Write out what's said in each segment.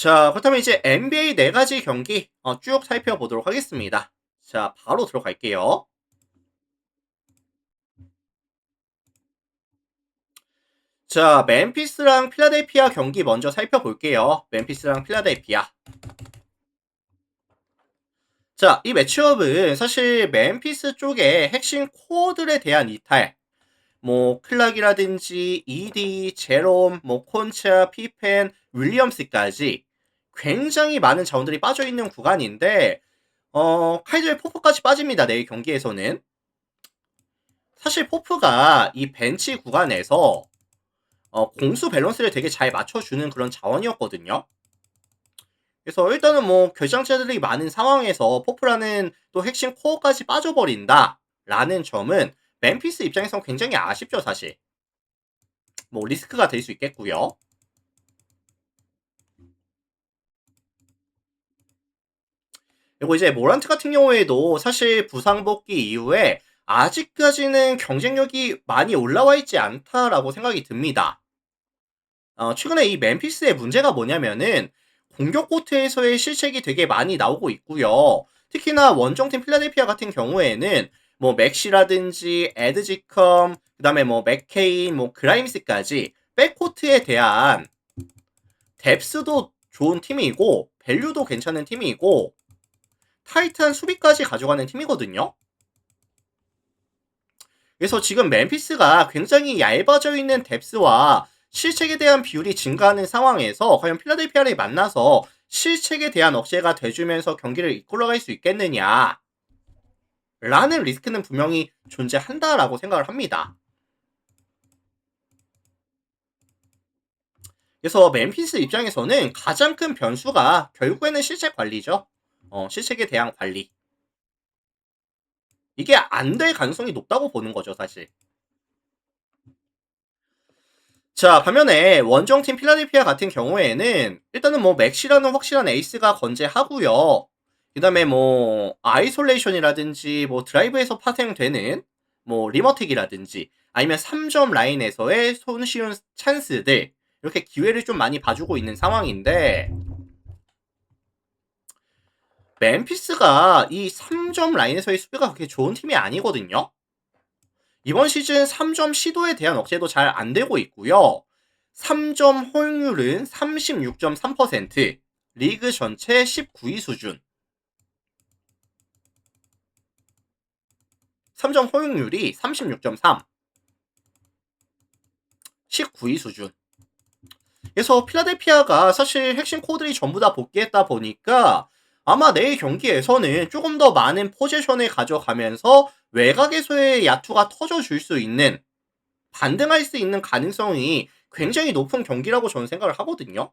자, 그렇다면 이제 NBA 네 가지 경기 어, 쭉 살펴보도록 하겠습니다. 자, 바로 들어갈게요. 자, 멤피스랑 필라델피아 경기 먼저 살펴볼게요. 멤피스랑 필라델피아. 자, 이 매치업은 사실 멤피스 쪽의 핵심 코어들에 대한 이탈, 뭐 클락이라든지 이디, 제롬, 뭐 콘차, 피펜, 윌리엄스까지 굉장히 많은 자원들이 빠져 있는 구간인데 어, 카이드의 포프까지 빠집니다. 내일 경기에서는. 사실 포프가 이 벤치 구간에서 어, 공수 밸런스를 되게 잘 맞춰주는 그런 자원이었거든요. 그래서 일단은 뭐 결장자들이 많은 상황에서 포프라는 또 핵심 코어까지 빠져버린다 라는 점은 멤피스 입장에서 굉장히 아쉽죠 사실. 뭐 리스크가 될 수 있겠고요. 그리고 이제 모란트 같은 경우에도 사실 부상 복귀 이후에 아직까지는 경쟁력이 많이 올라와 있지 않다라고 생각이 듭니다. 어, 최근에 이 멤피스의 문제가 뭐냐면은 공격 코트에서의 실책이 되게 많이 나오고 있고요. 특히나 원정팀 필라델피아 같은 경우에는 뭐 맥시라든지 에드지컴, 그다음에 뭐 맥케인, 뭐 그라임스까지 백코트에 대한 뎁스도 좋은 팀이고 밸류도 괜찮은 팀이고 타이탄 수비까지 가져가는 팀이거든요. 그래서 지금 멤피스가 굉장히 얇아져 있는 뎁스와 실책에 대한 비율이 증가하는 상황에서 과연 필라델피아를 만나서 실책에 대한 억제가 돼주면서 경기를 이끌어갈 수 있겠느냐 라는 리스크는 분명히 존재한다라고 생각을 합니다. 그래서 멤피스 입장에서는 가장 큰 변수가 결국에는 실책 관리죠. 어, 실책에 대한 관리. 이게 안 될 가능성이 높다고 보는 거죠, 사실. 자, 반면에 원정팀 필라델피아 같은 경우에는 일단은 뭐 맥시라는 확실한 에이스가 건재하고요. 그다음에 뭐 아이솔레이션이라든지 뭐 드라이브에서 파생되는 뭐 리머틱이라든지 아니면 3점 라인에서의 손쉬운 찬스들 이렇게 기회를 좀 많이 봐주고 있는 상황인데 멤피스가 이 3점 라인에서의 수비가 그렇게 좋은 팀이 아니거든요. 이번 시즌 3점 시도에 대한 억제도 잘 안 되고 있고요. 3점 허용률은 36.3%, 리그 전체 19위 수준. 3점 허용률이 36.3, 19위 수준. 그래서 필라델피아가 사실 핵심 코드들이 전부 다 복귀했다 보니까 아마 내일 경기에서는 조금 더 많은 포지션을 가져가면서 외곽에서의 야투가 터져줄 수 있는 반등할 수 있는 가능성이 굉장히 높은 경기라고 저는 생각을 하거든요.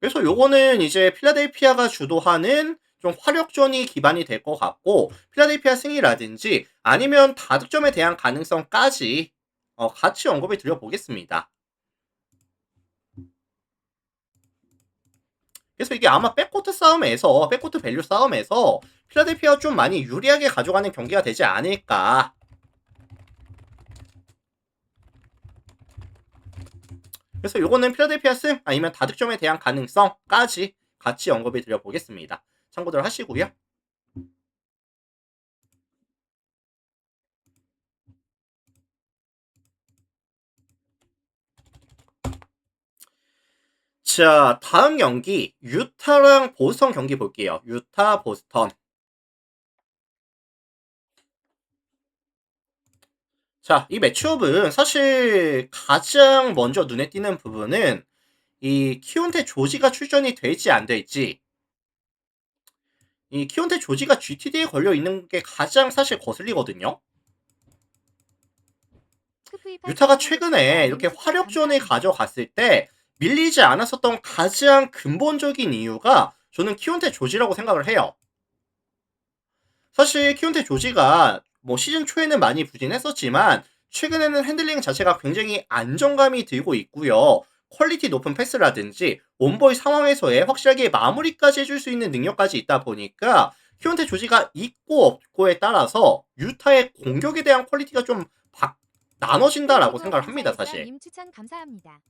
그래서 요거는 이제 필라델피아가 주도하는 좀 화력전이 기반이 될 것 같고 필라델피아 승리라든지 아니면 다득점에 대한 가능성까지 어, 같이 언급을 드려보겠습니다. 그래서 이게 아마 백코트 싸움에서 백코트 밸류 싸움에서 필라델피아 좀 많이 유리하게 가져가는 경기가 되지 않을까. 그래서 요거는 필라델피아 승 아니면 다득점에 대한 가능성까지 같이 언급을 드려보겠습니다. 참고들 하시고요. 자, 다음 경기 유타랑 보스턴 경기 볼게요. 유타 보스턴. 자, 이 매치업은 사실 가장 먼저 눈에 띄는 부분은 이 키온테 조지가 출전이 될지 안 될지 이 키온테 조지가 GTD에 걸려 있는 게 가장 사실 거슬리거든요. 유타가 최근에 이렇게 화력전을 가져갔을 때 밀리지 않았었던 가장 근본적인 이유가 저는 키온테 조지라고 생각을 해요. 사실 키온테 조지가 뭐 시즌 초에는 많이 부진했었지만 최근에는 핸들링 자체가 굉장히 안정감이 들고 있고요. 퀄리티 높은 패스라든지 온볼 상황에서의 확실하게 마무리까지 해줄 수 있는 능력까지 있다 보니까 키온테 조지가 있고 없고에 따라서 유타의 공격에 대한 퀄리티가 좀 바, 나눠진다라고 생각을 합니다, 사실. 님 추천 감사합니다.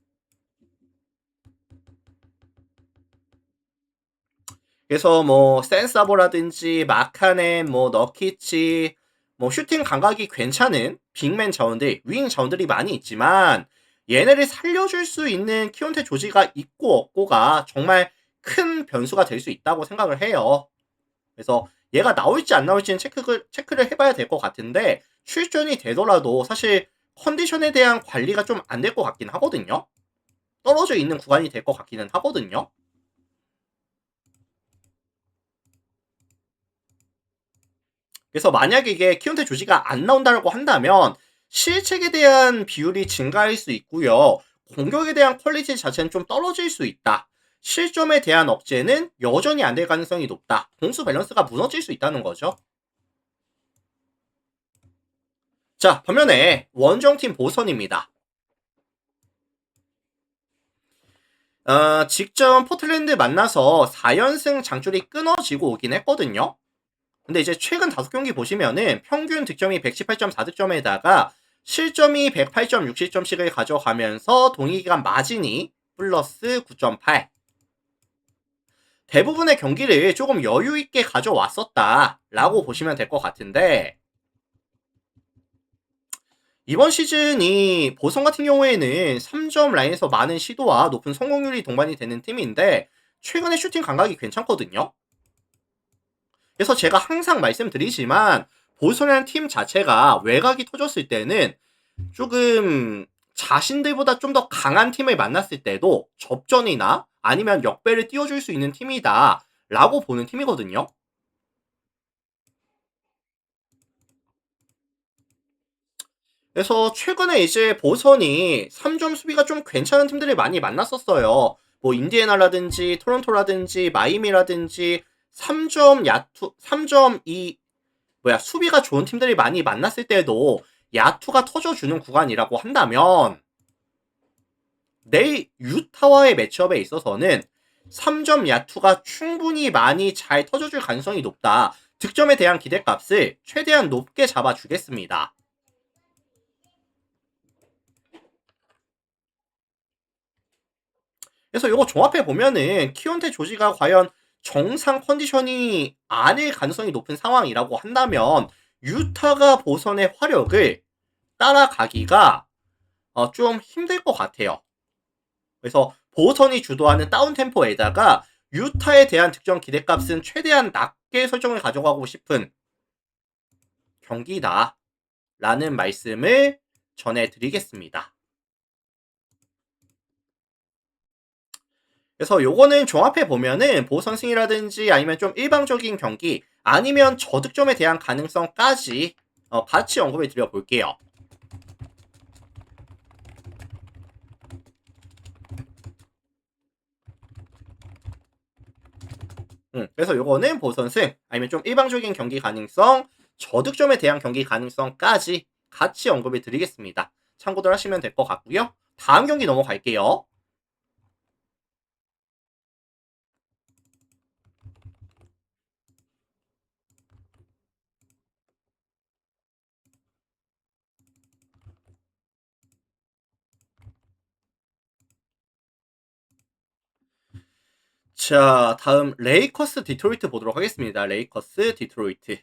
그래서 뭐 센사보라든지 마카넨, 뭐 너키치, 뭐 슈팅 감각이 괜찮은 빅맨 자원들, 윙 자원들이 많이 있지만 얘네를 살려줄 수 있는 키온테 조지가 있고 없고가 정말 큰 변수가 될 수 있다고 생각을 해요. 그래서 얘가 나올지 안 나올지는 체크를, 체크를 해봐야 될 것 같은데 출전이 되더라도 사실 컨디션에 대한 관리가 좀 안 될 것 같긴 하거든요. 떨어져 있는 구간이 될 것 같기는 하거든요. 그래서 만약에 이게 키온테 조지가 안 나온다고 한다면 실책에 대한 비율이 증가할 수 있고요. 공격에 대한 퀄리티 자체는 좀 떨어질 수 있다. 실점에 대한 억제는 여전히 안 될 가능성이 높다. 공수 밸런스가 무너질 수 있다는 거죠. 자, 반면에 원정팀 보선입니다. 어, 직전 포틀랜드 만나서 4연승 장줄이 끊어지고 오긴 했거든요. 근데 이제 최근 5경기 보시면은 평균 득점이 118.4득점에다가 실점이 108.67점씩을 가져가면서 동일기간 마진이 플러스 9.8. 대부분의 경기를 조금 여유 있게 가져왔었다라고 보시면 될 것 같은데 이번 시즌이 보성 같은 경우에는 3점 라인에서 많은 시도와 높은 성공률이 동반이 되는 팀인데 최근에 슈팅 감각이 괜찮거든요. 그래서 제가 항상 말씀드리지만 보성이라는 팀 자체가 외곽이 터졌을 때는 조금 자신들보다 좀 더 강한 팀을 만났을 때도 접전이나 아니면 역배를 띄워줄 수 있는 팀이다 라고 보는 팀이거든요. 그래서 최근에 이제 보선이 3점 수비가 좀 괜찮은 팀들을 많이 만났었어요. 뭐 인디애나라든지 토론토라든지 마이미라든지 3점 야투 3점 이 뭐야 수비가 좋은 팀들이 많이 만났을 때도 야투가 터져주는 구간이라고 한다면 내일 유타와의 매치업에 있어서는 3점 야투가 충분히 많이 잘 터져줄 가능성이 높다. 득점에 대한 기대값을 최대한 높게 잡아주겠습니다. 그래서 이거 종합해 보면은 키온테 조지가 과연 정상 컨디션이 아닐 가능성이 높은 상황이라고 한다면 유타가 보선의 화력을 따라가기가 어, 좀 힘들 것 같아요. 그래서 보선이 주도하는 다운 템포에다가 유타에 대한 득점 기대값은 최대한 낮게 설정을 가져가고 싶은 경기다. 라는 말씀을 전해드리겠습니다. 그래서 요거는 종합해 보면은 보선승이라든지 아니면 좀 일방적인 경기 아니면 저득점에 대한 가능성까지 어, 같이 언급을 드려 볼게요. 음, 그래서 요거는 보선승 아니면 좀 일방적인 경기 가능성 저득점에 대한 경기 가능성까지 같이 언급을 드리겠습니다. 참고들 하시면 될 것 같고요. 다음 경기 넘어갈게요. 자, 다음 레이커스 디트로이트 보도록 하겠습니다. 레이커스 디트로이트.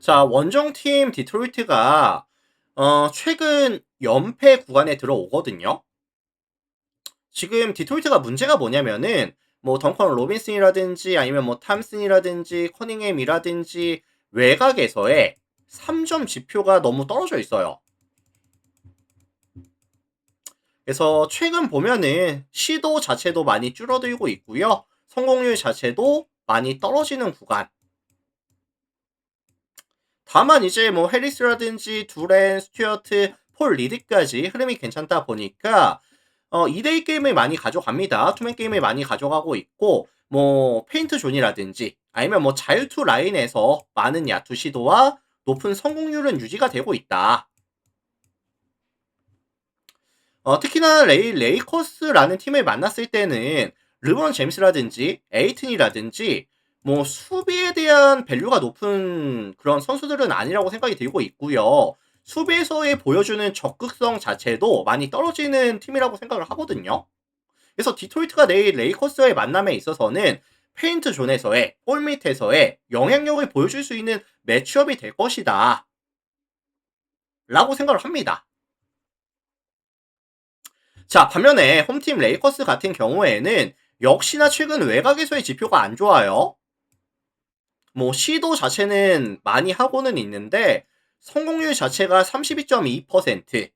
자, 원정팀 디트로이트가 어, 최근 연패 구간에 들어오거든요. 지금 디트로이트가 문제가 뭐냐면은 뭐 덩컨 로빈슨이라든지 아니면 뭐 탐슨이라든지 커닝햄이라든지 외곽에서의 3점 지표가 너무 떨어져 있어요. 그래서 최근 보면은 시도 자체도 많이 줄어들고 있고요. 성공률 자체도 많이 떨어지는 구간. 다만 이제 뭐 해리스라든지 두렌, 스튜어트, 폴 리드까지 흐름이 괜찮다 보니까 어 2대2 게임을 많이 가져갑니다. 투맨 게임을 많이 가져가고 있고 뭐 페인트 존이라든지 아니면 뭐 자유투 라인에서 많은 야투 시도와 높은 성공률은 유지가 되고 있다. 어, 특히나 레이, 레이커스라는 팀을 만났을 때는 르브론 제임스라든지 에이튼이라든지 뭐 수비에 대한 밸류가 높은 그런 선수들은 아니라고 생각이 들고 있고요. 수비에서의 보여주는 적극성 자체도 많이 떨어지는 팀이라고 생각을 하거든요. 그래서 디트로이트가 내일 레이커스와의 만남에 있어서는 페인트 존에서의 골 밑에서의 영향력을 보여줄 수 있는 매치업이 될 것이다. 라고 생각을 합니다. 자, 반면에 홈팀 레이커스 같은 경우에는 역시나 최근 외곽에서의 지표가 안 좋아요. 뭐 시도 자체는 많이 하고는 있는데 성공률 자체가 32.2%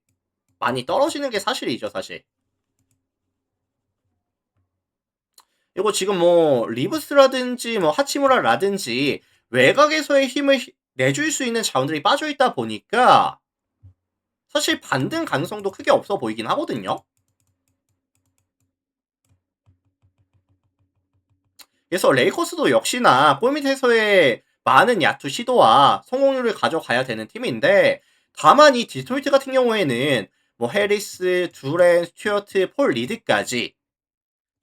많이 떨어지는 게 사실이죠, 사실. 이거 지금 뭐 리브스라든지 뭐 하치무라라든지 외곽에서의 힘을 내줄 수 있는 자원들이 빠져 있다 보니까 사실 반등 가능성도 크게 없어 보이긴 하거든요. 그래서 레이커스도 역시나 골밑에서의 많은 야투 시도와 성공률을 가져가야 되는 팀인데 다만 이 디트로이트 같은 경우에는 뭐 해리스, 두렌, 스튜어트, 폴 리드까지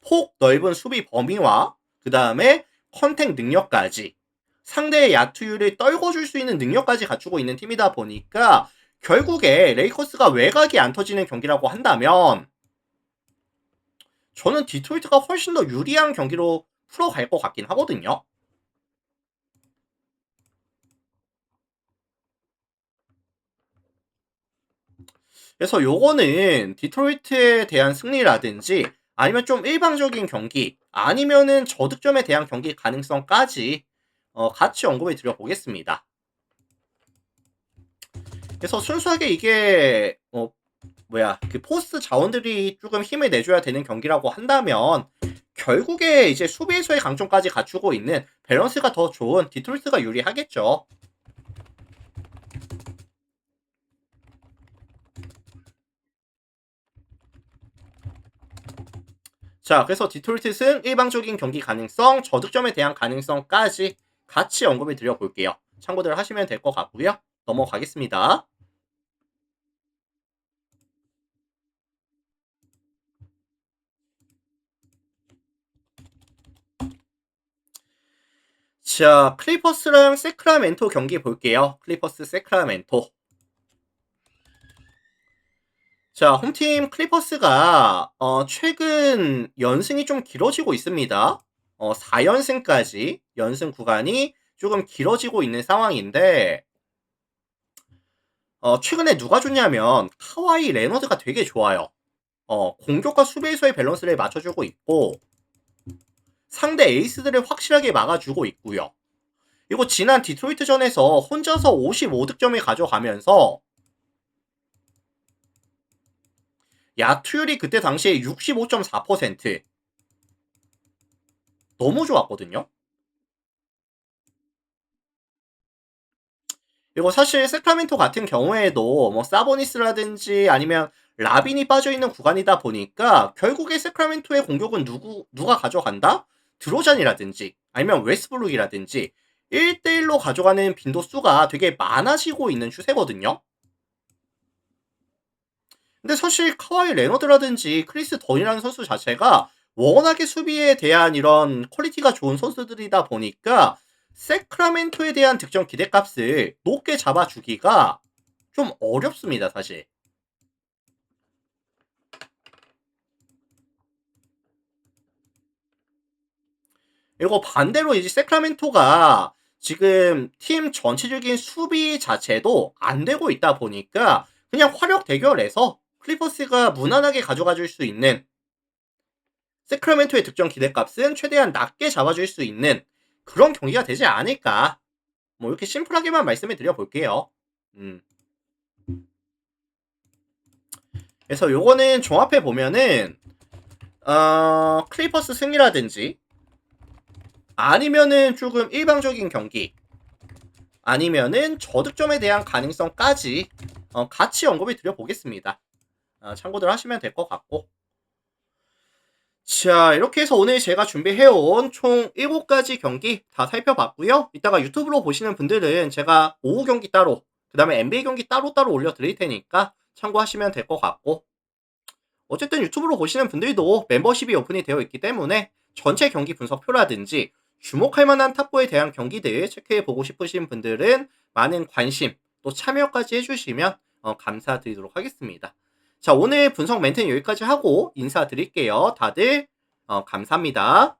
폭 넓은 수비 범위와 그 다음에 컨택 능력까지 상대의 야투율을 떨궈줄 수 있는 능력까지 갖추고 있는 팀이다 보니까 결국에 레이커스가 외곽이 안 터지는 경기라고 한다면 저는 디트로이트가 훨씬 더 유리한 경기로 풀어갈 것 같긴 하거든요. 그래서 요거는 디트로이트에 대한 승리라든지 아니면 좀 일방적인 경기 아니면은 저득점에 대한 경기 가능성까지 어, 같이 언급을 드려보겠습니다. 그래서 순수하게 이게 어, 뭐야 그 포스트 자원들이 조금 힘을 내줘야 되는 경기라고 한다면 결국에 이제 수비에서의 강점까지 갖추고 있는 밸런스가 더 좋은 디트로이트가 유리하겠죠. 자, 그래서 디톨트 승, 일방적인 경기 가능성, 저득점에 대한 가능성까지 같이 언급을 드려볼게요. 참고들 하시면 될 것 같고요. 넘어가겠습니다. 자, 클리퍼스랑 세크라멘토 경기 볼게요. 클리퍼스 세크라멘토. 자, 홈팀 클리퍼스가 어, 최근 연승이 좀 길어지고 있습니다. 어, 4연승까지 연승 구간이 조금 길어지고 있는 상황인데 어, 최근에 누가 좋냐면 카와이 레너드가 되게 좋아요. 어, 공격과 수비에서의 밸런스를 맞춰주고 있고 상대 에이스들을 확실하게 막아주고 있고요. 그리고 지난 디트로이트전에서 혼자서 55득점을 가져가면서 야투율이 그때 당시에 65.4% 너무 좋았거든요. 그리고 사실 세크라멘토 같은 경우에도 뭐 사보니스라든지 아니면 라빈이 빠져 있는 구간이다 보니까 결국에 세크라멘토의 공격은 누구 누가 가져간다? 드로잔이라든지 아니면 웨스블룩이라든지 1대1로 가져가는 빈도수가 되게 많아지고 있는 추세거든요. 근데 사실 카와이 레너드라든지 크리스 던이라는 선수 자체가 워낙에 수비에 대한 이런 퀄리티가 좋은 선수들이다 보니까 세크라멘토에 대한 득점 기대값을 높게 잡아주기가 좀 어렵습니다, 사실. 그리고 반대로 이제 세크라멘토가 지금 팀 전체적인 수비 자체도 안 되고 있다 보니까 그냥 화력 대결에서 클리퍼스가 무난하게 가져가 줄 수 있는 세크라멘토의 득점 기대값은 최대한 낮게 잡아줄 수 있는 그런 경기가 되지 않을까. 뭐 이렇게 심플하게만 말씀을 드려볼게요. 음. 그래서 요거는 종합해 보면은 어, 클리퍼스 승리라든지 아니면은 조금 일방적인 경기 아니면은 저득점에 대한 가능성까지 어, 같이 언급을 드려보겠습니다. 어, 참고들 하시면 될 것 같고 자 이렇게 해서 오늘 제가 준비해온 총 7가지 경기 다 살펴봤고요. 이따가 유튜브로 보시는 분들은 제가 오후 경기 따로 그 다음에 NBA 경기 따로따로 올려드릴 테니까 참고하시면 될 것 같고 어쨌든 유튜브로 보시는 분들도 멤버십이 오픈이 되어 있기 때문에 전체 경기 분석표라든지 주목할 만한 탑4에 대한 경기들 체크해 보고 싶으신 분들은 많은 관심 또 참여까지 해주시면 어, 감사드리도록 하겠습니다. 자 오늘 분석 멘트는 여기까지 하고 인사드릴게요. 다들 어, 감사합니다.